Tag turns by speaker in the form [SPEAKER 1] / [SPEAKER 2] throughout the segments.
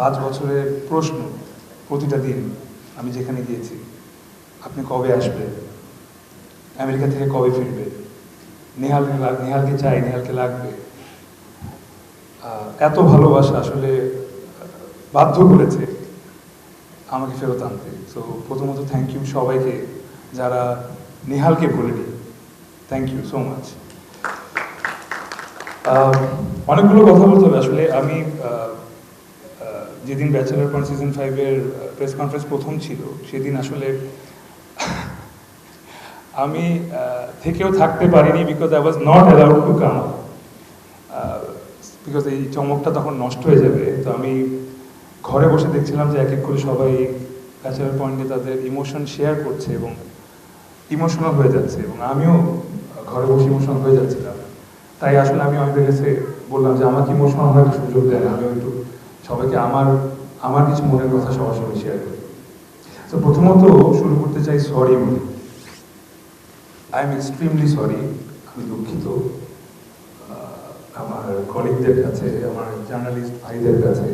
[SPEAKER 1] পাঁচ বছরের প্রশ্ন প্রতিটা দিন আমি যেখানে গিয়েছি, আপনি কবে আসবে? আমেরিকা থেকে কবে ফিরবে? নেহালকে লাগ- নেহালকে চাই, নেহালকে লাগবে। এত ভালোবাসা আসলে বাধ্য করেছে আমাকে ফেরত আনতে। সো প্রথমত থ্যাংক ইউ সবাইকে যারা নেহালকে ভুলেনি থ্যাংক ইউ সো মাচ অনেকগুলো কথা বলতে হবে আসলে। আমি যেদিন ব্যাচেলার পয়েন্ট সিজন ফাইভের প্রেস কনফারেন্স প্রথম ছিল, সেদিন আসলে আমি থেকেও থাকতে পারিনি because I was not allowed to come because এই চমকটা তখন নষ্ট হয়ে যাবে। তো আমি ঘরে বসে দেখছিলাম যে এক এক করে সবাই ব্যাচেলার পয়েন্টে তাদের ইমোশন শেয়ার করছে এবং ইমোশনাল হয়ে যাচ্ছে এবং আমিও ঘরে বসে ইমোশনাল হয়ে যাচ্ছিলাম। তাই আসলে আমি অনেকের কাছে বললাম যে, আমাকে ইমোশনাল হওয়ার সুযোগ দেন আমি একটু সবাইকে আমার আমার কিছু মনের কথা সবার সঙ্গে শেয়ার করি। তো প্রথমত শুরু করতে চাই সরি বলে। আই এম এক্সট্রিমলি সরি আমি দুঃখিত। আমার কলিগদের কাছে, আমার জার্নালিস্ট ভাইদের কাছে,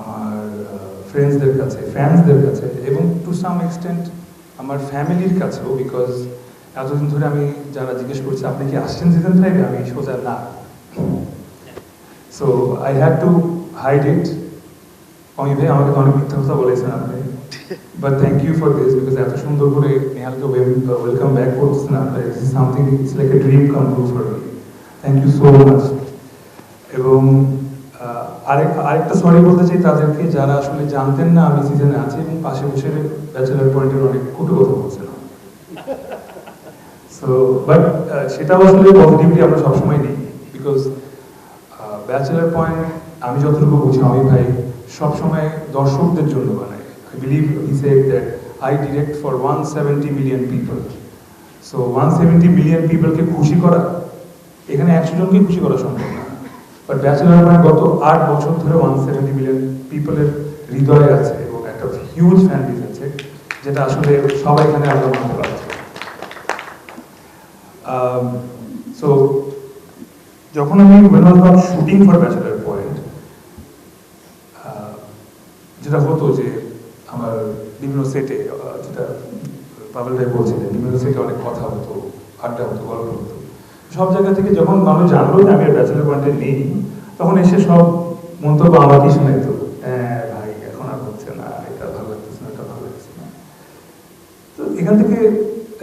[SPEAKER 1] আমার ফ্রেন্ডসদের কাছে ফ্যান্সদের কাছে এবং টু সাম এক্সটেন্ট আমার ফ্যামিলির কাছেও বিকজ এতদিন ধরে আমি যারা জিজ্ঞেস করছি, আপনি কি আসছেন সিজন ফাইভে আমি সোজা না। So I had to it Omi ভাই আমাকে তো অনেক মিথ্যা কথা বলেছেন আপনি। But thank you for this because এত সুন্দর করে নেহালকে ওয়েলকাম ব্যাক করছেন আপনার it's something it's like a dream come true for me thank you so much এবং আরেক, আরেকটা সরি বলতে চাই তাদেরকে, যারা আসলে জানতেন না আমি সিজনে আছি এবং পাশে বসে ব্যাচেলার পয়েন্টের অনেক কটু কথা বলছিলাম সো বাট সেটাও আসলে পজিটিভলি আমরা সবসময় নিই বিকজ ব্যাচেলার পয়েন্ট আমি যতটুকু বুঝি, আমি ভাই সবসময় দর্শকদের জন্য বানাই। I believe he said that I direct for one seventy million people so one seventy million পিপলকে খুশি করা, এখানে একশো জনকে খুশি করা সম্ভব না। বাট ব্যাচেলার পয়েন্ট গত আট বছর ধরে ওয়ান সেভেন্টি মিলিয়ন পিপলের হৃদয়ে আছে এবং একটা হিউজ ফ্যান বেস আছে, যেটা আসলে সবাই এখানে আমরা মানতে পারছি। সো যখন আমি when I shooting for bachelor point যেটা হতো যে আমার বিভিন্ন সেটে যেটা পাবেল ভাই বলছিলেন, বিভিন্ন সেটে অনেক কথা হতো, আড্ডা হতো, গল্প হতো। সব জায়গা থেকে যখন মানুষ জানলো যে আমি ব্যাচেলার পয়েন্টে নেই, তখন এসে সব মন্তব্য আমাকেই শুনে তো হ্যাঁ ভাই, এখন আর হচ্ছে না, এটা ভালো লাগতেছে না এটা ভালো লাগছে না। তো এখান থেকে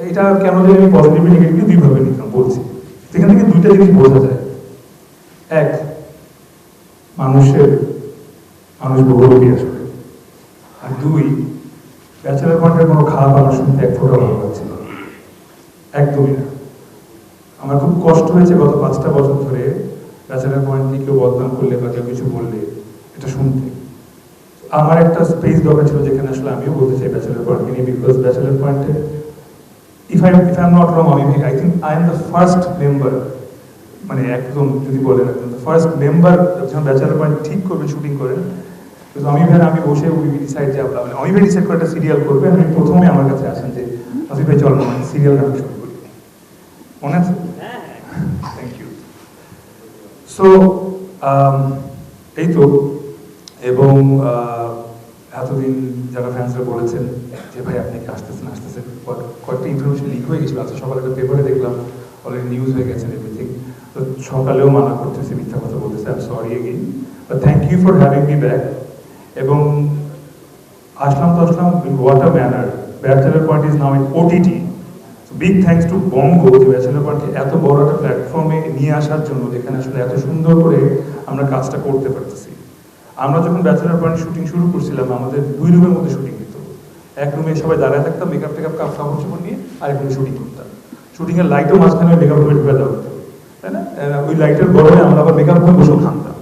[SPEAKER 1] এটা কেন যে আমি পজিটিভলি নেগেটিভলি দুইভাবে নিতাম, বলছি। থেকে দুইটা জিনিস বোঝা যায়। এক, মানুষের, মানুষ বহুরূপী আসলে। দুই ব্যাচেলার পয়েন্টের কোনো খারাপ আমার শুনতে এক ফোটা ভালো লাগছিল একদমই না। আমার খুব কষ্ট হয়েছে গত পাঁচটা বছর ধরে ব্যাচেলার পয়েন্টকে কেউ বদনাম করলে বা কেউ কিছু বললে, এটা শুনতে। আমার একটা স্পেস দরকার ছিল যেখানে আসলে আমিও বলতে চাই ব্যাচেলার পয়েন্টকে নিয়ে বিকজ ব্যাচেলার পয়েন্টে if I if I not wrong আমি I think I am the first member মানে একদম যদি বলেন একদম ফার্স্ট মেম্বার যখন ব্যাচেলার পয়েন্ট ঠিক করবে শুটিং করে কিন্তু আমি আমি বসে উই ডিসাইড যে আমরা আমি ডিসাইড করে একটা সিরিয়াল করবে আমি প্রথমে আমার কাছে আসেন যে ভাই, চল মানে সিরিয়াল আমি শুরু করি। মনে আছে? থ্যাংক ইউ সো এই তো। এবং এতদিন যারা ফ্যান্সরা বলেছেন যে, ভাই, আপনি কি আসতেছেন আসতেছেন? কয়েক- কয়েকটা ইনফরমেশন লিক হয়ে গেছিল। আজকে সকালে একটা পেপারে দেখলাম অলরেডি নিউজ হয়ে গেছেন এভরিথিং তো সকালেও মানা করতেছে, মিথ্যা কথা বলতেছে I sorry again but thank you for having me back এবং আসলাম তো Aslam what a manner bachelor point is now in OTT big thanks to Bongo যে ব্যাচেলার পয়েন্টকে এত বড় একটা প্ল্যাটফর্মে নিয়ে আসার জন্য, যেখানে আসলে এত সুন্দর করে আমরা কাজটা করতে পারতেছি। আমরা যখন ব্যাচেলার পয়েন্ট শুটিং শুরু করছিলাম, আমাদের দুই রুমের মধ্যে শুটিং হতো এক রুমে সবাই দাঁড়ায় থাকতাম মেকআপ টেকআপ কাপ, কাপড় চোপড় নিয়ে, আরেক রুমে শুটিং করতাম। শুটিং এর লাইটও মাঝখানে মেকআপ রুমে ঢুকে দেওয়া হতো তাই না? ওই লাইটের গরমে আমরা আবার মেকআপ রুমে বসেও খামতাম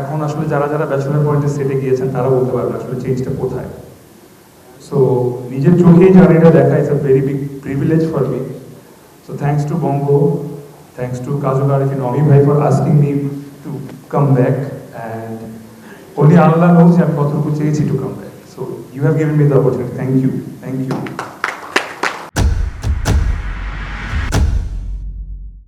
[SPEAKER 1] এখন আসলে যারা যারা ব্যাচেলার পয়েন্টের সেটে গিয়েছেন, তারা বলতে পারবেন আসলে চেঞ্জটা কোথায়। সো নিজের চোখেই জানি এটা দেখা it's a very big privilege for me so thanks to Bongo thanks to Kajal Arifin Omi ভাই for asking me to come back and only Allah knows আমি কতটুকু চেয়েছি to come back so you have given me the opportunity thank you thank you